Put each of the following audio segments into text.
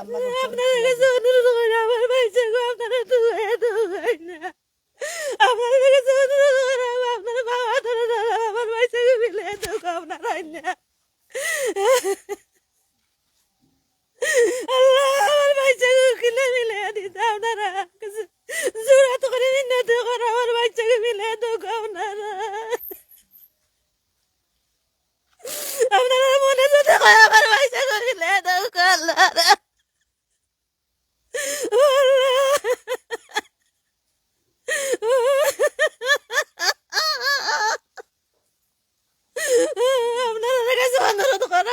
আপনার কাছে অনুরোধ করে আমার ভাইসা গো আপনারা দুয়ে দুয়ে না। আপনার কাছে অনুরোধ করে আপনার বাবা ধরে ধরে আমার ভাইসা গো মিলে দুঃখ আপনারা না। আল্লাহ আমার ভাইসা গো কিনে মিলে দিতে আপনারা। জোরাত করে মিন্নত করে আমার ভাইসা গো মিলে দুঃখ আপনারা। আপনারা মনে যদি আমার ভাইসা গো মিলে দুঃখ আল্লাহ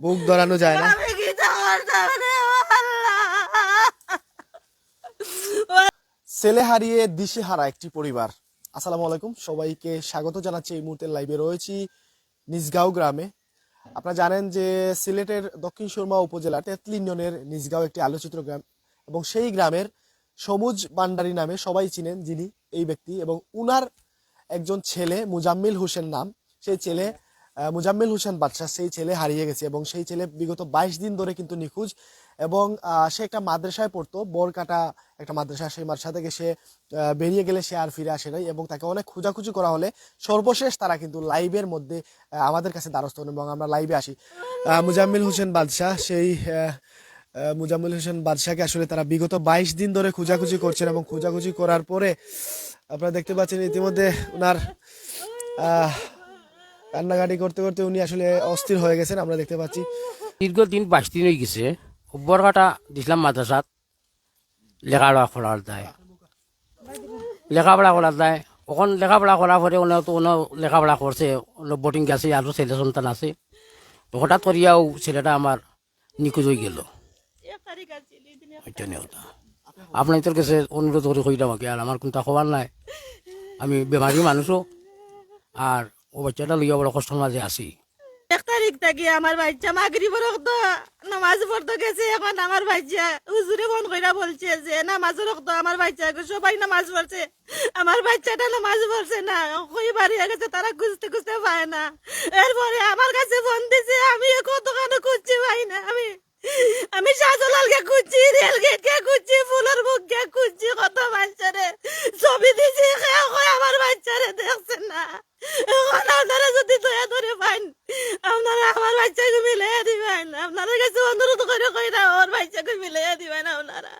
বুক ধরানো যায় না। ছেলে হারিয়ে দিশে হারা একটি পরিবার। আসসালামু আলাইকুম সবাইকে স্বাগত জানাচ্ছি এই মুহূর্তে লাইভে রয়েছি নিজগাঁও গ্রামে। আপনারা জানেন যে সিলেটের দক্ষিণ সুরমা উপজেলা তেতলি ইউনিয়নের নিজগাঁও একটি আলোচিত গ্রাম এবং সেই গ্রামের সবুজ বান্ডারি নামে সবাই চিনেন যিনি এই ব্যক্তি এবং উনার একজন ছেলে মুজাম্মিল হোসেন নাম। সেই ছেলে মুজাম্মিল হোসেন বাদশাহ, সেই ছেলে হারিয়ে গেছে এবং সেই ছেলে বিগত বাইশ দিন ধরে কিন্তু নিখোঁজ এবং সে একটা মাদ্রাসায় পড়তো, বরকাটা একটা মাদ্রাসা, সেই মাদ্রাসা থেকে সে বেরিয়ে গেলে সে আর ফিরে আসে নাই এবং তাকে অনেক খোঁজাখুঁজি করা হলে সর্বশেষ তারা কিন্তু লাইভের মধ্যে আমাদের কাছে দ্বারস্থ এবং আমরা লাইভে আসি। মুজাম্মিল হোসেন বাদশাহ, সেই মুজাম্মিল হোসেন বাদশাহকে আসলে তারা বিগত বাইশ দিন ধরে খোঁজাখুঁজি করছেন এবং খোঁজাখুঁজি করার পরে আপনারা দেখতে পাচ্ছেন ইতিমধ্যে ওনার কান্নাকাটি করতে করতে উনি আসলে অস্থির হয়ে গেছেন, আমরা দেখতে পাচ্ছি। দীর্ঘদিন বাইশ দিন হয়ে গেছে বরকাটা দিছিলাম মাদ্রাসাত, লেখাপড়া করার দায়। লেখাপড়া করার দায়। ওখান লেখাপড়া করার পরে ওনে তো ওনে লেখাপড়া করছে বোটিং গেছে আর ছেলে সন্তান আছে। হঠাৎ করিয়াও ছেলেটা আমার নিখোঁজ হয়ে গেল। আপনাদের কাছে অনুরোধ করে কইলাম আর আমার কোনটা খবর নাই। আমি বেমারি মানুষও আর ও বাচ্চাটা লইয়া বড় কষ্ট মাঝে আছি এক তারিখ থেকে আমার বাচ্চা মাগরিব রক্ত নামাজ পড়তে গেছে, এখন আমার বাচ্চা হুজুরে ফোন কইরা বলছে যে, নামাজ রক্ত আমার বাচ্চা সবাই নামাজ পড়ছে, আমার বাচ্চাটা নামাজ পড়ছে না, কই বাড়ি গেছে, তারা খুঁজতে খুঁজতে পায় না। এরপরে আমার কাছে ফোন দিছে, আমি কতখানে খুঁজছি পাই না, আমি আমি শাহজালালকে খুঁজছি, রেলগেটকে খুঁজছি, ফুলের মুখকে খুঁজছি, কত বাচ্চারে ছবি দিছি আমার বাচ্চারে দেখছে না। এখন আপনারা যদি দয়া ধরে পাইন আপনারা আমার বাচ্চাকে মিলিয়ে দিবেন আপনারা কাছে অনুরোধ করে কইরা ওর বাচ্চাকে মিলিয়ে দিবেন আপনারা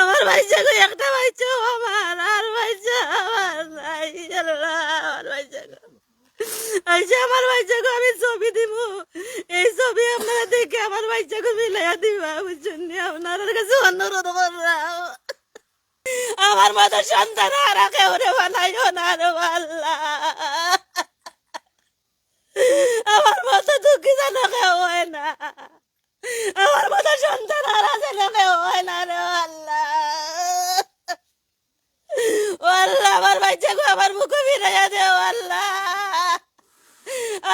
আমার বাচ্চাকে একটা বাচ্চাও আমার আর বাচ্চা নাই আমার বাচ্চাকে আচ্ছা আমার বাচ্চাকে আমি ছবি দিব এই ছবি আপনারা দেখে আমার বাচ্চাকে মিলাইয়া দিবা, বুঝছেন? আপনার কাছে অনুরোধ আমার মতো সন্তান আর কেউ রে বানাইও না রে আল্লাহ আমার মতো দুঃখী যেন কেউ হয় না। আমার মতো সন্তান আর যেন কেউ হয় না রে আল্লাহ ও আল্লাহ আমার বাচ্চাকে আমার মুখে ফিরাইয়া দেও আল্লাহ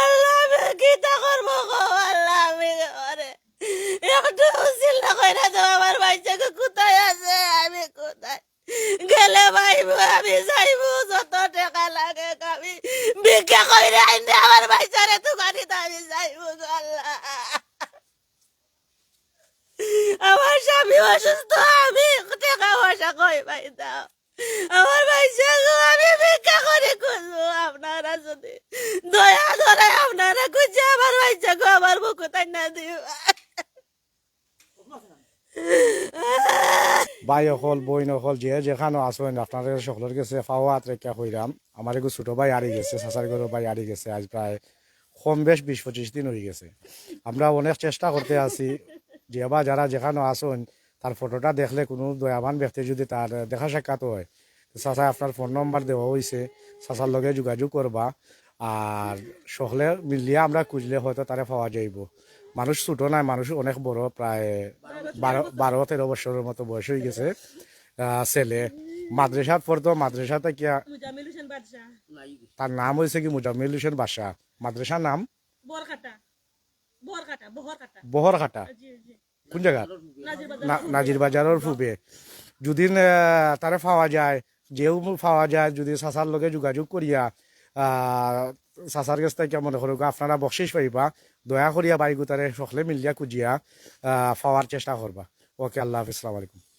আল্লাহ আমি কি তা করব গো আল্লাহ আমি একটু চিল্লা কইরা দেও আমার বাচ্চাকে কোথায় আছে আমি কোথায় গেলে ভাইবো আমি যাইবো যত টাকা লাগে আমি ভিক্ষা কইরা আইনে আমার বাচ্চারে দোকানিতে আমি যাইবো আল্লাহ আমার স্বামী অসুস্থ, আমি টাকা পয়সা কই পাই দাও আমার বাচ্চা আমি ভিক্ষা করে খুঁজবো, আপনারা যদি দয়া ধরে আপনারা খুঁজে আমার বাচ্চাকে আমার মুখ তাই না দিও ভাই অকল বই নকল যে যেখানে আসবেন আপনাদের সকলের কাছে ফাওয়াত রেখা হইরাম আমার এগো ছোট ভাই হারিয়ে গেছে সাসার ঘরের ভাই হারিয়ে গেছে, আজ প্রায় কম বেশ বিশ পঁচিশ দিন হয়ে গেছে। আমরা অনেক চেষ্টা করতে আছি, যে বা যারা যেখানে আসুন তার ফটোটা দেখলে কোনো দয়াবান ব্যক্তি যদি তার দেখা সাক্ষাৎ হয় চাচা আপনার ফোন নম্বর দেওয়া হয়েছে চাচার লগে যোগাযোগ করবা। আর সকলে মিলিয়ে আমরা খুঁজলে হয়তো তারা পাওয়া যাইব। মানুষ ছোট নাই মানুষ অনেক বড় প্রায় বারো বারো তেরো বছরের মতো বয়স হয়ে গেছে ছেলে। মাদ্রাসাত পড়তো মাদ্রাসা থেকে মুজামিল তার নাম হয়েছে কি মুজাম্মিল হোসেন বাদশাহ। মাদ্রাসার নাম? বহরকাটা। কোন জায়গা? নাজির বাজারের পূবে যদি তারে পাওয়া যায় যেও পাওয়া যায় যদি সাসার লগে যোগাযোগ করিয়া চাচার গেছ থেকে মনে করো আপনারা বকশিস পাইবা দয়া করিয়া বাইগু তারে সকলে মিলিয়া কুজিয়া পাওয়ার চেষ্টা করবা ওকে আল্লাহ হাফিজ আলাইকুম।